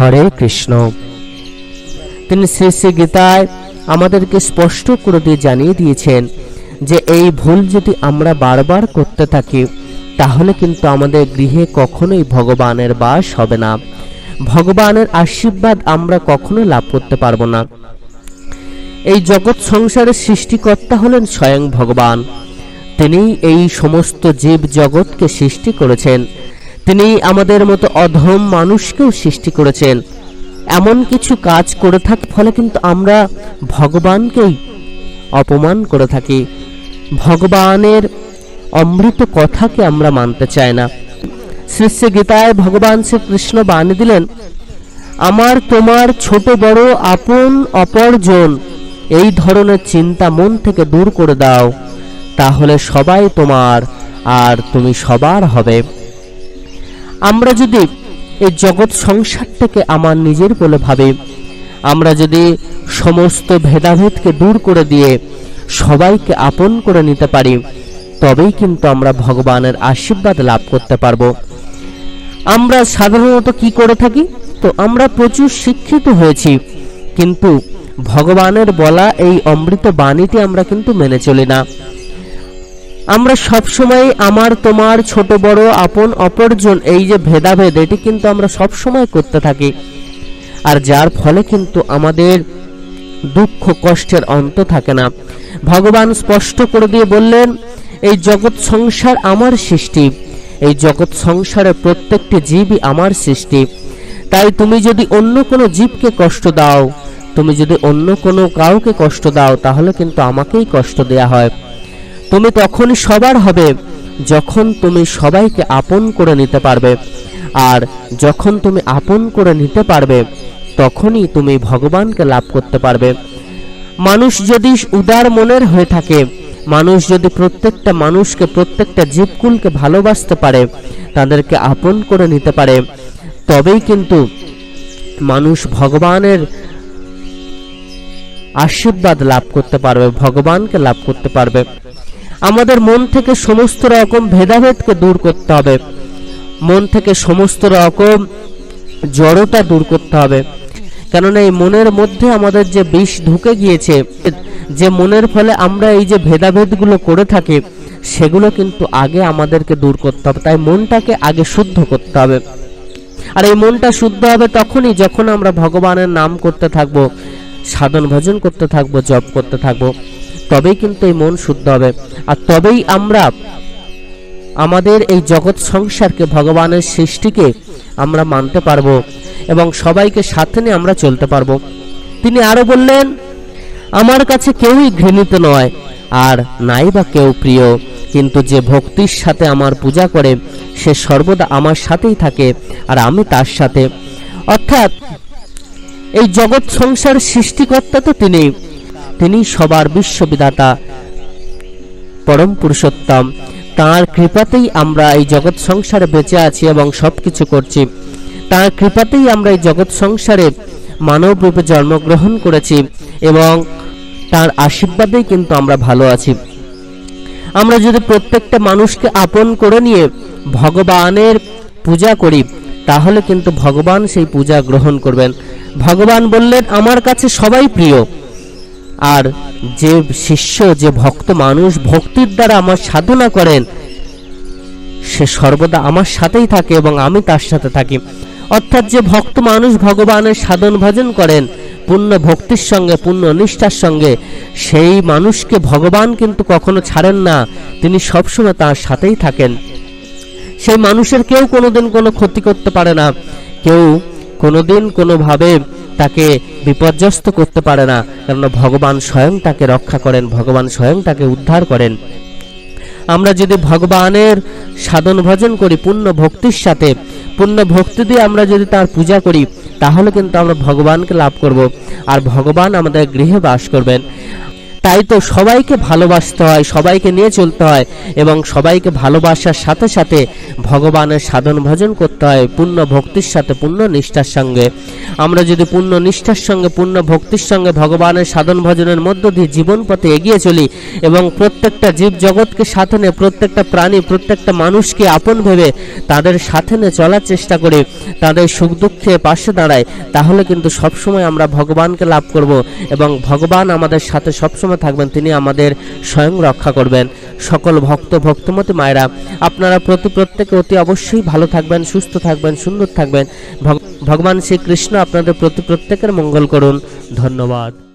হরে কৃষ্ণ। তিনি শ্রী শ্রী গীতায় আমাদেরকে স্পষ্ট করে দিয়ে জানিয়ে দিয়েছেন যে এই ভুল যদি আমরা বারবার করতে থাকি, তাহলে কিন্তু আমাদের গৃহে কখনোই ভগবানের বাস হবে না। ভগবানের আশীর্বাদ আমরা কখনো লাভ করতে পারব না। এই জগৎ সংসারের সৃষ্টিকর্তা হলেন স্বয়ং ভগবান। তিনি এই সমস্ত জীব জগৎকে সৃষ্টি করেছেন। তিনি আমাদের মতো অধম মানুষকেও সৃষ্টি করেছেন। এমন কিছু কাজ করে থাকার ফলে কিন্তু আমরা ভগবানকেই অপমান করে থাকি। ভগবানের অমৃত কথাকে আমরা মানতে চাই না। শ্রী শ্রী গীতায় ভগবান শ্রীকৃষ্ণ বাণী দিলেন, আমার, তোমার ছোট বড় আপন অপরজন এই ধরনের চিন্তা মন থেকে দূর করে দাও। তাহলে সবাই তোমার, আর তুমি সবার হবে। আমরা যদি এই জগৎ সংসারটাকে আমার নিজের বলে ভাবি, আমরা যদি সমস্ত ভেদাভেদকে দূর করে দিয়ে সবাইকে আপন করে নিতে পারি, তবেই কিন্তু আমরা ভগবানের আশীর্বাদ লাভ করতে পারব। আমরা সাধারণত কি করে থাকি? তো আমরা প্রচুর শিক্ষিত হয়েছি, কিন্তু ভগবানের বলা এই অমৃত বাণীটি আমরা কিন্তু মেনে চলি না। আমরা সবসময় আমার, তোমার, ছোট, বড়, আপন, অপরজন, এই যে ভেদাভেদ, এটি কিন্তু আমরা সব সময় করতে থাকি। আর যার ফলে কিন্তু আমাদের দুঃখ, কষ্টের অন্ত থাকে না। ভগবান স্পষ্ট করে দিয়ে বললেন, এই জগৎ সংসার আমার সৃষ্টি, এই জগৎ সংসারের প্রত্যেকটি জীবই আমার সৃষ্টি। তাই তুমি যদি অন্য কোনো জীবকে কষ্ট দাও, তুমি যদি অন্য কোনো কাউকে কষ্ট দাও, তাহলে কিন্তু আমাকেই কষ্ট দেয়া হয়। তুমি তখনই সবার হবে, যখন তুমি সবাইকে আপন করে নিতে পারবে। আর যখন তুমি আপন করে নিতে পারবে, তখনই তুমি ভগবানকে লাভ করতে পারবে। মানুষ যদি উদার মনের হয়ে থাকে, মানুষ যদি প্রত্যেকটা মানুষকে, প্রত্যেকটা জীবকুলকে ভালোবাসতে পারে, তাদেরকে আপন করে নিতে পারে, তবেই কিন্তু মানুষ ভগবানের আশীর্বাদ লাভ করতে পারবে, ভগবানকে লাভ করতে পারবে। আমাদের মন থেকে সমস্ত রকম ভেদাভেদকে দূর করতে হবে। মন থেকে সমস্ত রকম জড়তা দূর করতে হবে। কেননা এই মনের মধ্যে আমাদের যে বিষ ঢুকে গিয়েছে, যে মনের ফলে আমরা এই যে ভেদাভেদগুলো করে থাকি, সেগুলো কিন্তু আগে আমাদেরকে দূর করতে হবে। তাই মনটাকে আগে শুদ্ধ করতে হবে। আর এই মনটা শুদ্ধ হবে তখনই যখন আমরা ভগবানের নাম করতে থাকব, সাধন ভজন করতে থাকব, জপ করতে থাকব। তবেই কিন্তু এই মন শুদ্ধ হবে। আর তবেই আমরা আমাদের এই জগৎ সংসারকে, ভগবানের সৃষ্টিকে আমরা মানতে পারব এবং সবাইকে সাথে নিয়ে আমরা চলতে পারব। তিনি আরও বললেন, আমার কাছে কেউই ঘৃণিত নয়, আর নাই বা কেউ প্রিয়, কিন্তু যে ভক্তির সাথে আমার পূজা করে, সে সর্বদা আমার সাথেই থাকে, আর আমি তার সাথে। অর্থাৎ এই জগৎ সংসার সৃষ্টিকর্তা তো তিনি তিনি সবার বিশ্ববিদাতা পরম পুরুষোত্তম। তাঁর কৃপাতেই আমরা এই জগৎ সংসারে বেঁচে আছি এবং সব কিছু করছি। তাঁর কৃপাতেই আমরা এই জগৎ সংসারে মানব রূপে জন্মগ্রহণ করেছি এবং তার আশীর্বাদেই কিন্তু আমরা ভালো আছি। আমরা যদি প্রত্যেকটা মানুষকে আপন করে নিয়ে ভগবানের পূজা করি, তাহলে কিন্তু ভগবান সেই পূজা গ্রহণ করবেন। ভগবান বললেন, আমার কাছে সবাই প্রিয়। আর যে শিষ্য, যে ভক্ত মানুষ ভক্তির দ্বারা আমার সাধনা করেন, সে সর্বদা আমার সাথেই থাকে এবং আমি তার সাথে থাকি। অর্থাৎ যে ভক্ত মানুষ ভগবানের সাধন ভজন করেন পূর্ণ ভক্তির সঙ্গে পূর্ণ নিষ্ঠার সঙ্গে, সেই মানুষকে ভগবান কিন্তু কখনো ছাড়েন না। তিনি সবসময় তার সাথেই থাকেন। সেই মানুষের কেউ কোনোদিন কোনো ক্ষতি করতে পারে না। কেউ কোনোদিন কোনোভাবে তাকে বিপর্যস্ত করতে পারে না। কেননা ভগবান স্বয়ং তাকে রক্ষা করেন, ভগবান স্বয়ং তাকে উদ্ধার করেন। আমরা যদি ভগবানের সাধন ভজন করি পূর্ণ ভক্তির সাথে পূর্ণ ভক্তি দিয়ে আমরা যদি তার পূজা করি, তাহলে কিন্তু আমরা ভগবানকে লাভ করব। আর ভগবান আমাদের গৃহে বাস করবেন। তাই তো সবাইকে ভালোবাসতে হয়, সবাইকে নিয়ে চলতে হয় এবং সবাইকে ভালোবাসার সাথে সাথে ভগবানের সাধন ভজন করতে হয় পূর্ণ ভক্তির সাথে, পূর্ণ নিষ্ঠার সঙ্গে। আমরা যদি পূর্ণ নিষ্ঠার সঙ্গে, পূর্ণ ভক্তির সঙ্গে ভগবানের সাধন ভজনের মধ্য দিয়ে জীবন পথে এগিয়ে চলি এবং প্রত্যেকটা জীব জগৎকে সাথে নিয়ে প্রত্যেকটা প্রাণী, প্রত্যেকটা মানুষকে আপন ভেবে তাদের সাথে নিয়ে চলার চেষ্টা করি, তাদের সুখ দুঃখে পাশে দাঁড়ায় তাহলে কিন্তু সবসময় আমরা ভগবানকে লাভ করব এবং ভগবান আমাদের সাথে সবসময় থাকবেন, তিনি আমাদের স্বয়ং রক্ষা করবেন। সকল ভক্ত, ভক্তমতী মায়েরা, আপনারা প্রতি প্রত্যেকে অতি অবশ্যই ভালো থাকবেন, সুস্থ থাকবেন, সুন্দর থাকবেন। ভগ- ভগবান শ্রীকৃষ্ণ আপনাদের প্রতি প্রত্যেকের মঙ্গল করুন। ধন্যবাদ।